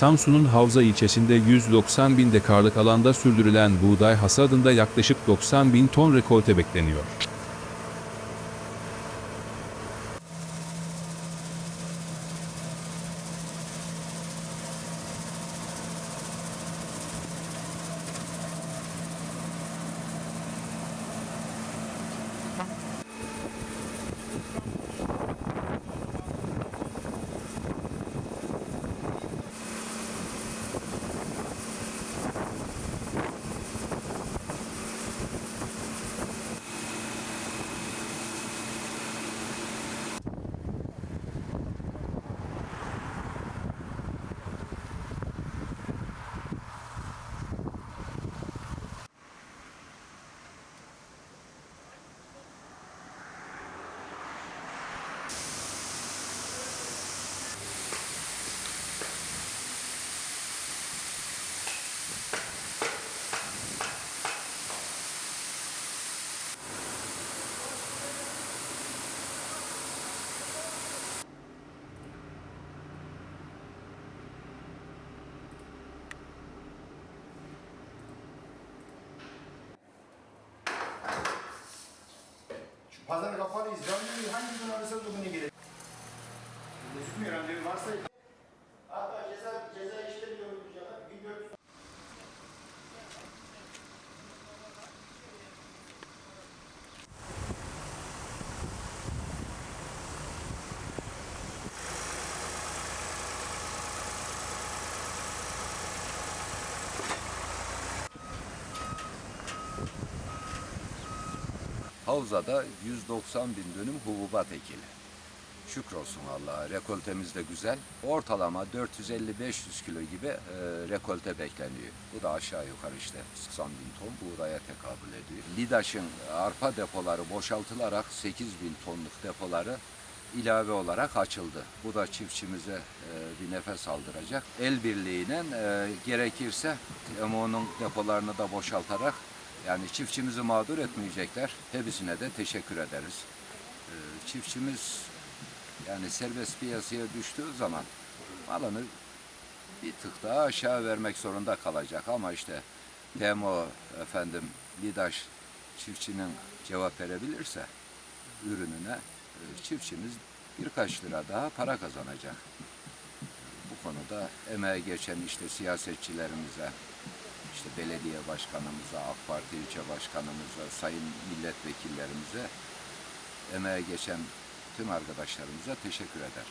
Samsun'un Havza ilçesinde 190 bin dekarlık alanda sürdürülen buğday hasadında yaklaşık 90 bin ton rekolte bekleniyor. Pazar kapalıyız. Randevu hangi gün ararsanız o güne gelir. Gözükmüyor randevu varsa. Havzada 190 bin dönüm hububat ekili. Şükrolsun Allah'a. Rekoltemiz de güzel. Ortalama 450-500 kilo gibi e, rekolte bekleniyor. Bu da aşağı yukarı işte 90 bin ton buğdaya tekabül ediyor. Lidaş'ın arpa depoları boşaltılarak 8 bin tonluk depoları ilave olarak açıldı. Bu da çiftçimize e, bir nefes aldıracak. El birliğiyle e, gerekirse TMO'nun depolarını da boşaltarak yani çiftçimizi mağdur etmeyecekler. Hepsine de teşekkür ederiz. E, çiftçimiz yani serbest piyasaya düştüğü zaman malını bir tık daha aşağı vermek zorunda kalacak ama işte TMO efendim Lidaş çiftçinin cevap verebilirse ürününe e, çiftçimiz birkaç lira daha para kazanacak. Bu konuda emeğe geçen işte siyasetçilerimize, işte belediye başkanımıza, AK Parti ilçe başkanımıza, sayın milletvekillerimize, emeğe geçen tüm arkadaşlarımıza teşekkür eder.